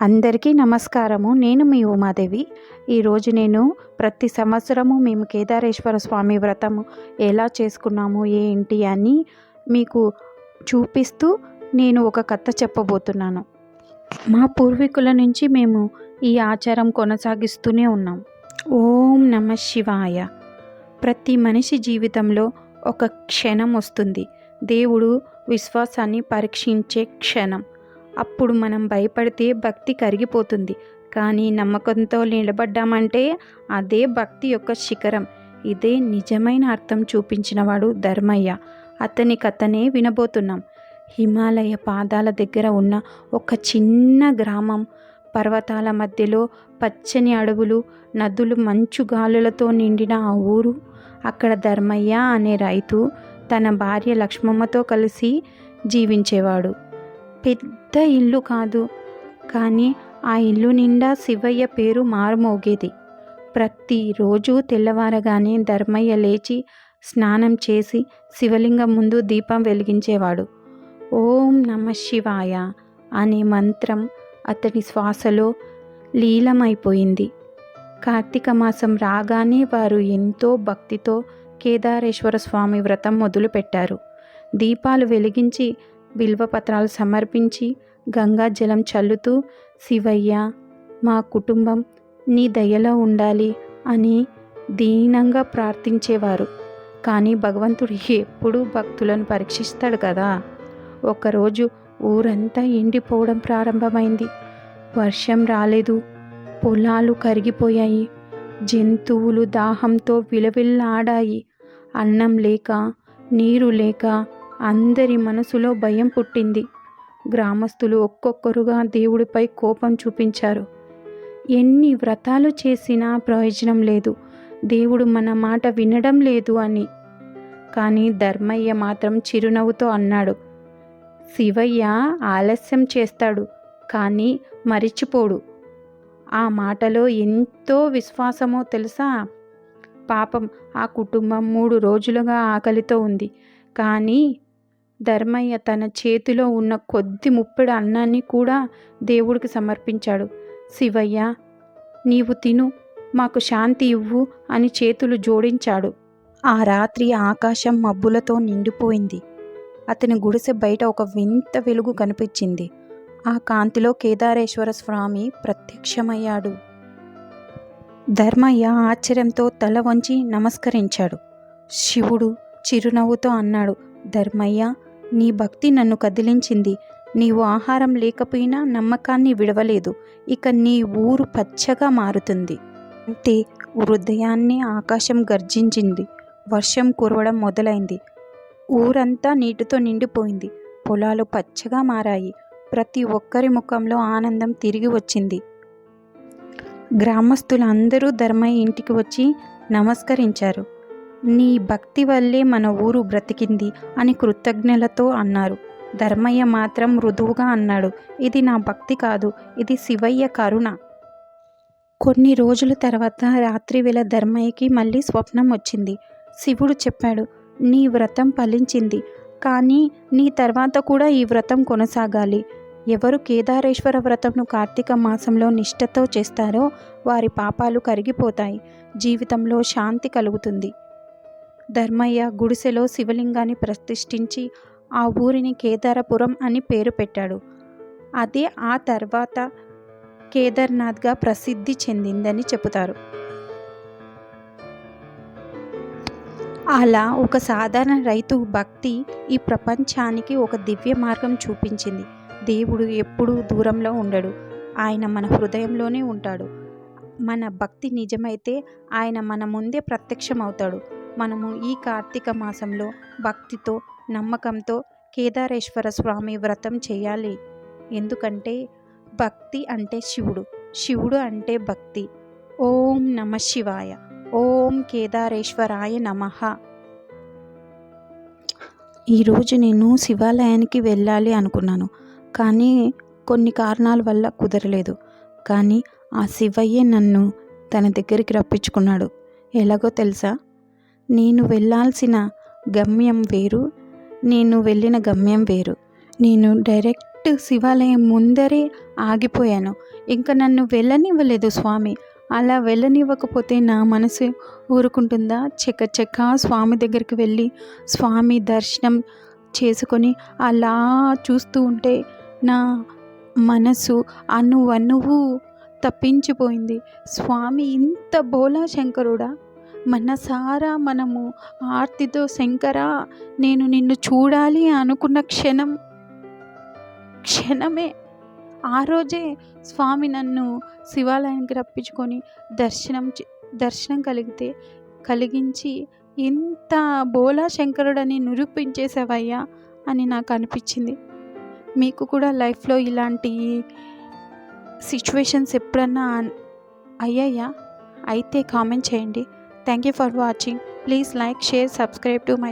అందరికీ నమస్కారము. నేను మీ ఉమాదేవి. ఈరోజు నేను ప్రతి సంవత్సరము మేము కేదారేశ్వర స్వామి వ్రతము ఎలా చేసుకున్నాము ఏంటి అని మీకు చూపిస్తూ నేను ఒక కథ చెప్పబోతున్నాను. మా పూర్వీకుల నుంచి మేము ఈ ఆచారం కొనసాగిస్తూనే ఉన్నాం. ఓం నమ శివాయ. ప్రతి మనిషి జీవితంలో ఒక క్షణం వస్తుంది. దేవుడు విశ్వాసాన్ని పరీక్షించే క్షణం. అప్పుడు మనం భయపడితే భక్తి కరిగిపోతుంది. కానీ నమ్మకంతో నిలబడ్డామంటే అదే భక్తి యొక్క శిఖరం. ఇదే నిజమైన అర్థం చూపించినవాడు ధర్మయ్య. అతని కథనే వినబోతున్నాం. హిమాలయ పాదాల దగ్గర ఉన్న ఒక చిన్న గ్రామం. పర్వతాల మధ్యలో పచ్చని అడవులు నదులు మంచు గాలులతో నిండిన ఆ ఊరు. అక్కడ ధర్మయ్య అనే రైతు తన భార్య లక్ష్మమ్మతో కలిసి జీవించేవాడు. పెద్ద ఇల్లు కాదు. కానీ ఆ ఇల్లు నిండా శివయ్య పేరు మారుమోగేది. ప్రతిరోజు తెల్లవారగానే ధర్మయ్య లేచి స్నానం చేసి శివలింగం ముందు దీపం వెలిగించేవాడు. ఓం నమ శివాయ అనే మంత్రం అతని శ్వాసలో లీలమైపోయింది కార్తీక మాసం రాగానే వారు ఎంతో భక్తితో కేదారేశ్వర స్వామి వ్రతం మొదలుపెట్టారు. దీపాలు వెలిగించి బిల్వపత్రాలు సమర్పించి గంగా జలం చల్లుతూ శివయ్య మా కుటుంబం నీ దయలో ఉండాలి అని దీనంగా ప్రార్థించేవారు. కానీ భగవంతుడు ఎప్పుడూ భక్తులను పరీక్షిస్తాడు కదా. ఒకరోజు ఊరంతా ఎండిపోవడం ప్రారంభమైంది. వర్షం రాలేదు పొలాలు కరిగిపోయాయి జంతువులు దాహంతో విలవిల్లాడాయి. అన్నం లేక నీరు లేక అందరి మనసులో భయం పుట్టింది. గ్రామస్తులు ఒక్కొక్కరుగా దేవుడిపై కోపం చూపించారు. ఎన్ని వ్రతాలు చేసినా ప్రయోజనం లేదు. దేవుడు మన మాట వినడం లేదు అని. కానీ ధర్మయ్య మాత్రం చిరునవ్వుతో అన్నాడు. శివయ్య ఆలస్యం చేస్తాడు కానీ మరిచిపోడు. ఆ మాటలో ఎంతో విశ్వాసమో తెలుసా? పాపం ఆ కుటుంబం మూడు రోజులుగా ఆకలితో ఉంది. కానీ ధర్మయ్య తన చేతిలో ఉన్న కొద్ది ముప్పెడు అన్నాన్ని కూడా దేవుడికి సమర్పించాడు. శివయ్య నీవు తిను మాకు శాంతి ఇవ్వు అని చేతులు జోడించాడు. ఆ రాత్రి ఆకాశం మబ్బులతో నిండిపోయింది. అతని గుడిసె బయట ఒక వింత వెలుగు కనిపించింది. ఆ కాంతిలో కేదారేశ్వర స్వామి ప్రత్యక్షమయ్యాడు. ధర్మయ్య ఆశ్చర్యంతో తల వంచి నమస్కరించాడు. శివుడు చిరునవ్వుతో అన్నాడు ధర్మయ్య నీ భక్తి నన్ను కదిలించింది. నీవు ఆహారం లేకపోయినా నమ్మకాన్ని విడవలేదు. ఇక నీ ఊరు పచ్చగా మారుతుంది. అంటే హృదయాన్ని ఆకాశం గర్జించింది. వర్షం కురవడం మొదలైంది. ఊరంతా నీటితో నిండిపోయింది. పొలాలు పచ్చగా మారాయి. ప్రతి ఒక్కరి ముఖంలో ఆనందం తిరిగి వచ్చింది. గ్రామస్తులందరూ ధర్మయ్య ఇంటికి వచ్చి నమస్కరించారు. నీ భక్తి వల్లే మన ఊరు బ్రతికింది అని కృతజ్ఞలతో అన్నారు. ధర్మయ్య మాత్రం మృదువుగా అన్నాడు. ఇది నా భక్తి కాదు ఇది శివయ్య కరుణ. కొన్ని రోజుల తర్వాత రాత్రి వేళ ధర్మయ్యకి మళ్ళీ స్వప్నం వచ్చింది. శివుడు చెప్పాడు నీ వ్రతం ఫలించింది కానీ నీ తర్వాత కూడా ఈ వ్రతం కొనసాగాలి. ఎవరు కేదారేశ్వర వ్రతంను కార్తీక మాసంలో నిష్ఠతో చేస్తారో వారి పాపాలు కరిగిపోతాయి. జీవితంలో శాంతి కలుగుతుంది. ధర్మయ్య గుడిసెలో శివలింగాన్ని ప్రతిష్ఠించి ఆ ఊరిని కేదారపురం అని పేరు పెట్టాడు. అదే ఆ తర్వాత కేదార్నాథ్గా ప్రసిద్ధి చెందిందని చెబుతారు. అలా ఒక సాధారణ రైతు భక్తి ఈ ప్రపంచానికి ఒక దివ్య మార్గం చూపించింది. దేవుడు ఎప్పుడూ దూరంలో ఉండడు. ఆయన మన హృదయంలోనే ఉంటాడు. మన భక్తి నిజమైతే ఆయన మన ముందే ప్రత్యక్షమవుతాడు. మనము ఈ కార్తీక మాసంలో భక్తితో నమ్మకంతో కేదారేశ్వర స్వామి వ్రతం చేయాలి. ఎందుకంటే భక్తి అంటే శివుడు శివుడు అంటే భక్తి. ఓం నమ శివాయ ఓం కేదారేశ్వరాయ నమ. ఈరోజు నేను శివాలయానికి వెళ్ళాలి అనుకున్నాను కానీ కొన్ని కారణాల వల్ల కుదరలేదు. కానీ ఆ శివయ్యే నన్ను తన దగ్గరికి రప్పించుకున్నాడు. ఎలాగో తెలుసా? నేను వెళ్ళాల్సిన గమ్యం వేరు నేను వెళ్ళిన గమ్యం వేరు. నేను డైరెక్ట్ శివాలయం ముందరే ఆగిపోయాను. ఇంకా నన్ను వెళ్ళనివ్వలేదు స్వామి. అలా వెళ్ళనివ్వకపోతే నా మనసు ఊరుకుంటుందా? చెక్క చెక్క స్వామి దగ్గరికి వెళ్ళి స్వామి దర్శనం చేసుకొని అలా చూస్తూ ఉంటే నా మనసు అణువు తప్పించిపోయింది. స్వామి ఇంత బోలా శంకరుడా మనసారా మనము ఆర్తితో శంకరా నేను నిన్ను చూడాలి అనుకున్న క్షణం క్షణమే. ఆ రోజే స్వామి నన్ను శివాలయానికి రప్పించుకొని దర్శనం చే- దర్శనం కలిగితే కలిగించి ఇంత బోలా శంకరుడని నిరూపించేసావయ్యా అని నాకు అనిపించింది. మీకు కూడా లైఫ్లో ఇలాంటి సిచ్యువేషన్స్ ఎప్పుడన్నా అయ్యాయా? అయితే కామెంట్ చేయండి. Thank you for watching. Please like, share, subscribe to my